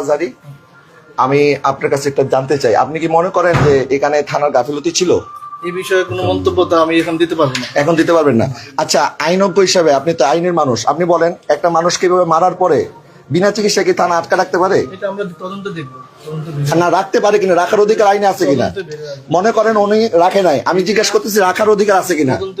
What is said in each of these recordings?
আজারি আমি আপনার কাছে একটা জানতে চাই। আপনি কি মনে করেন যে এখানে থানার গাফিলতি ছিল? এই বিষয়ে কোনো মন্তব্য তো আমি এখন দিতে পারব না। এখন দিতে পারবেন না। আচ্ছা আইনজ্ঞ হিসাবে আপনি তো আইনের মানুষ। আপনি বলেন একটা মানুষ কীভাবে মারার পরে বিনা চিকিৎসা কি থানা আটকা রাখতে পারে? এটা আমরা তদন্ত দেখব না রাখতে পারে কিনা রাখার অধিকার আইনে আছে কিনা। মনে করেন উনি রাখে নাই। আমি জিজ্ঞেস করতেছি রাখার অধিকার আছে কিনা? তদন্ত।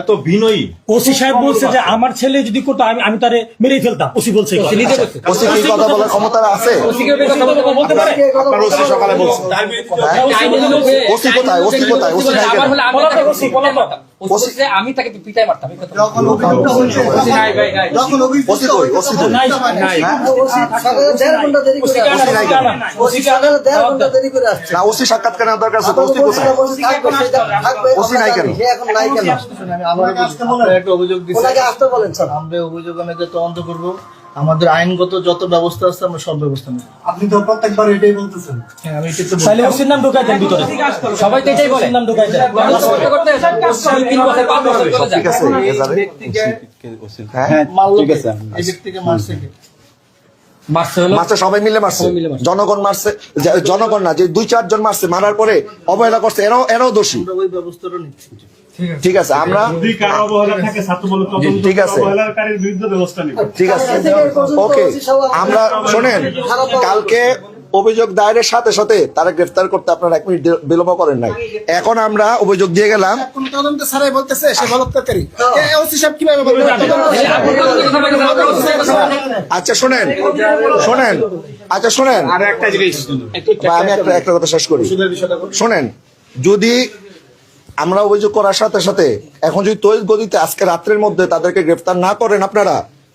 এত বিনয়ী। ওসি সাহেব বলছে যে আমার ছেলে যদি করতো আমি আমি তারে মেরেই ফেলতাম। ওসি বলছে। ওসি কি কথা বলার ক্ষমতা আছে? ওসিকে কথা বলতে বলতে পারে আপনার ওসি সকালে বলছে। তার বিরুদ্ধে হ্যাঁ? বলছে, ওসি কোথায়? ওসি কোথায়? ওসি নাই। কেন? আমি তাকে পিটাই মারতাম। এই কথা ওসি নাই ভাই নাই। ওসি কই ওসি কই নাই নাই ওসি কানা, ওসি নাই। কেন? ওসি কানা। না ওসি সাক্ষাৎকার দরকার আছে তো ওসি কোথায়? ওসি নাই কেন? শুনুন, আমি একটা অভিযোগ দিচ্ছেন আমরা অভিযোগ অনুযায়ী তদন্ত করব। আমাদের আইনগত যত ব্যবস্থা আছে আমরা সব ব্যবস্থা নেব। আপনি তো প্রত্যেকবার এটাই বলতেছেন। হ্যাঁ আমি এটা তো তাহলে ওসির নাম ঢুকাই দেন ভিতরে। সবাই তো এটাই বলে। নাম ঢুকাই দেন। করতে করতে দুই, তিন বছর পাঁচ বছর ঠিক আছে এ যাবে। হ্যাঁ? মারলো ঠিক আছে। এই ব্যক্তিকে মারছে কে? মারছে সবাই মিলে মারছে। সবাই মিলে মারছে। জনগণ মারছে জনগণ না যে দুই চারজন মারছে মারার পরে অবহেলা করছে এরাও এরাও দোষী। ঠিক আছে। আমরা যদি কারও অবহেলা থাকে ছাত্র বলে তদন্ত ঠিক আছে। অবহেলাকারীর বিরুদ্ধে ব্যবস্থা নিবে। ঠিক আছে। ওকে আমরা শোনেন কালকে অভিযোগ দায়েরের সাথে সাথে তারা গ্রেফতার করতে আপনারা এক মিনিট বিলম্ব করেন নাই। এখন আমরা অভিযোগ দিয়ে গেলাম। তদন্ত ছাড়াই বলতেছে সে বলৎকারী। আচ্ছা শোনেন শোনেন আচ্ছা শোনেন। একটা জিনিস। আমি একটা একটা কথা শেষ করি। শোনেন যদি আমরা অভিযোগ করার সাথে সাথে এখন যদি তৈরি গতিতে আজকে রাত্রের মধ্যে তাদেরকে গ্রেফতার না করেন আপনারা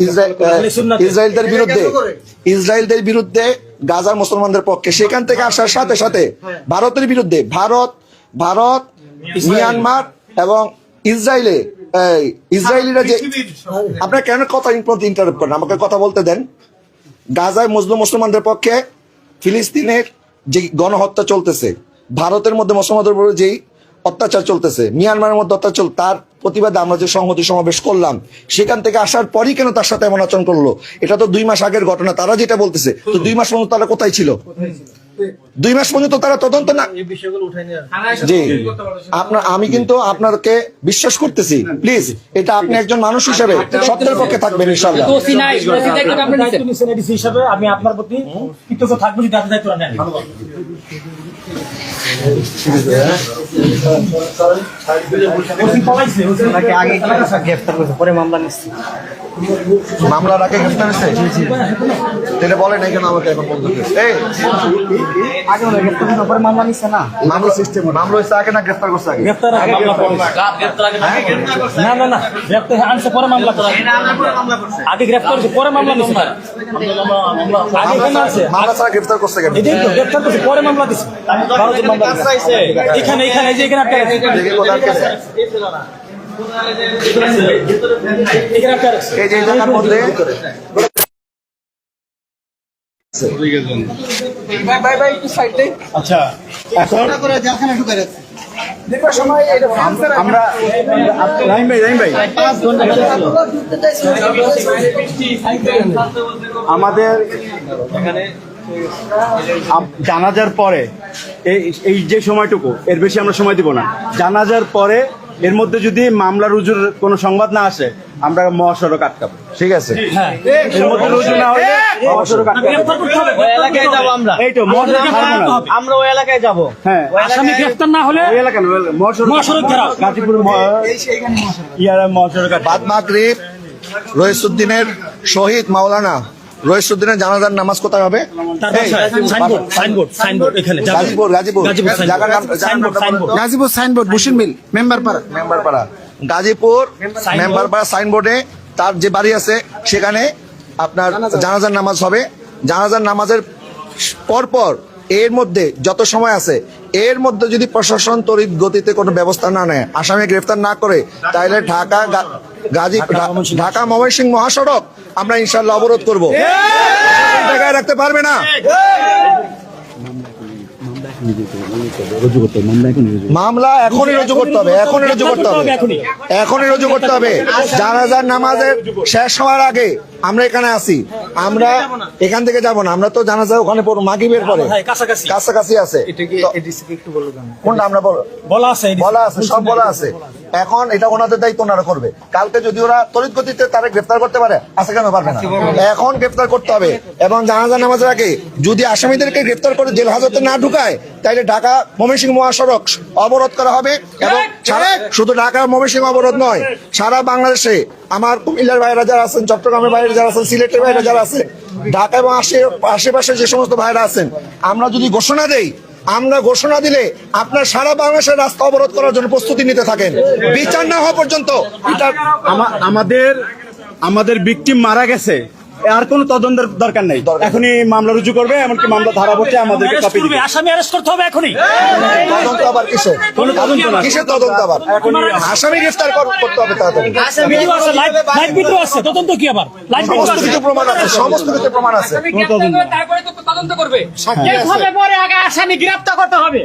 ইসরায়েলদের বিরুদ্ধে ইসরায়েলদের বিরুদ্ধে গাজার মুসলমানদের পক্ষে সেখান থেকে আসার সাথে সাথে ভারতের বিরুদ্ধে ভারত ভারত মিয়ানমার এবং ইসরায়েলে ইসরায়েলিরা যে আপনার কেন কথা ইন্টারাপ্ট করেন? আমাকে কথা বলতে দেন। গাজায় মুসলিম মুসলমানদের পক্ষে ফিলিস্তিনের যে গণহত্যা চলতেছে ভারতের মধ্যে মুসলমানদের উপরে যেই অত্যাচার চলতেছে মিয়ানমারের মধ্যে অত্যাচার তার প্রতিবাদে আমরা যে সংহতি সমাবেশ করলাম সেখান থেকে আসার পরই কেন তার সাথে এমন আচরণ করল? এটা তো দুই মাস আগের ঘটনা তারা যেটা বলতেছে তো দুই মাস পর্যন্ত তারা কোথায় ছিল? দুই মাস পর্যন্ত তারা তদন্ত না জি। আপনার আমি কিন্তু আপনাকে বিশ্বাস করতেছি প্লিজ এটা আপনি একজন মানুষ হিসেবে সত্যের পক্ষে থাকবেন আমি আপনার প্রতি কৃতজ্ঞ থাকব যদি আপনি দায়িত্ব নেন। ওসি পলাইছে, ওসি মামলার আগে গ্রেফতার হয়েছে? এটা বলেন এই কেন আমাকে এখন এই! মামলা সিস্টেম মামলা হয়েছে আগে না গ্রেফতার করছে আগে? গ্রেপ্তার আগে না না আনছে পরে মামলা আগে পরে মামলা আগে আছে? মামলা ছাড়া গ্রেফতার করছে কেন? এটাই করছে পরে মামলা মামলা দিছে। এখানে এখানে। এই যে এখানে একটা আছে। দেখি কোথায় গেছে? এখানে একটা আছে। এই যে এই জায়গার মধ্যে আচ্ছা এখন আমরা রাহিম ভাই রাহিম ভাই আমাদের আম- জানাজার পরে এই এই যে সময়টুকু এর বেশি আমরা সময় দিব না। জানাজার পরে এর মধ্যে যদি মামলা রুজুর কোনো সংবাদ না আসে আমরা মহাসড়ক আটকাবো। ঠিক আছে? হ্যাঁ। এর মধ্যে রুজু না হলে মহাসড়ক আটকাবো। গ্রেপ্তার করতে হবে ওই এলাকায় যাব আমরা। এই তো মহাসড়ক ছাড়বো না। আমরা ওই এলাকায় যাব। হ্যাঁ। আসামি গ্রেফতার না হলে ওই এলাকা না, মহাসড়ক মহাসড়ক গাজীপুর ইয়ারা মহাসড়ক বাদ মাগরিব রহিসুদ্দিনের শহীদ মাওলানা রহিসুদ্দিনের জানাজার নামাজ কোথায় হবে? তার বাসায়। সাইনবোর্ড সাইনবোর্ড সাইনবোর্ড এখানে যাবেন। গাজীপুর গাজীপুর গাজীপুর সাইনবোর্ড সাইনবোর্ড নামটা বলুন সাইনবোর্ড। তো। গাজীপুর মিল মেম্বার পাড়া মেম্বারপাড়া। গাজীপুর মেম্বারপাড়া সাইনবোর্ডে তার যে বাড়ি আছে সেখানে আপনার জানাজার নামাজ হবে। জানাজার নামাজের পরপর এর মধ্যে যত সময় আছে এর মধ্যে যদি প্রশাসন তড়িৎ গতিতে কোনো ব্যবস্থা না নেয় আসামি গ্রেফতার না করে তাহলে ঢাকা গাজী ঢাকা ময়মনসিংহ মহাসড়ক আমরা ইনশাল্লাহ অবরোধ করব। জায়গায় রাখতে পারবে না? মামলা এখনই রুজু করতে হবে এখনই রুজু করতে হবে। এখনই। রুজু করতে হবে। জানাজার নামাজের শেষ হওয়ার আগে আমরা এখানে আছি। আমরা এখান থেকে যাব না। আমরা তো জানাজা ওখানে পড়ব মাগিবের পরে। কাছাকাছি। আছে। কোনটা আমরা বলো বলা আছে বলা আছে সব বলা আছে। এখন এটা ওনাদের দায়িত্ব ওনারা করবে। কালকে যদি ওরা তড়িৎ গতিতে তারা গ্রেফতার করতে পারে আসে কেন পারবে না? এখন গ্রেফতার করতে হবে। এবং জানাজা নামাজের আগে যদি আসামিদেরকে গ্রেফতার করে জেল হাজতে না ঢুকায় তাহলে ঢাকা ময়মনসিংহ মহাসড়ক অবরোধ করা হবে এবং সারা- শুধু ঢাকা ময়মনসিংহ অবরোধ নয় সারা বাংলাদেশে আমার কুমিল্লার ভাইরা যারা আছেন চট্টগ্রামের বাইরে যারা আছেন সিলেটের বাইরে যারা আছেন ঢাকা এবং আশে- আশেপাশে যে সমস্ত ভাইরা আছেন আমরা যদি ঘোষণা দেই আমরা ঘোষণা দিলে আপনার সারা বাংলাদেশের রাস্তা অবরোধ করার জন্য প্রস্তুতি নিতে থাকেন। বিচার না হওয়া পর্যন্ত এটা আমাদের আমাদের ভিকটিম মারা গেছে। আর কোনো তদন্তের দরকার নেই। এখনই মামলা রুজু করবে এমনকি মামলা ধারা বসে আমাদেরকে অ্যারেস্ট কপি দিবে। আসামি অ্যারেস্ট করতে হবে এখনই। তদন্ত আবার কিসের? কোনো তদন্ত না কিসের তদন্ত আবার? আসামি গ্রেফতার কর- করতে হবে তাড়াতাড়ি। ভিডিও আছে? লাইভ লাইভ ভিডিও আছে তদন্ত কি আবার? লাইভ ভিডিও সমস্ত আছে। কিছু প্রমাণ আছে সমস্ত কিছু প্রমাণ আছে। আসামি তারপরে তো তদন্ত করবে। হবে পরে আগে আসামি গ্রেফতার করতে হবে।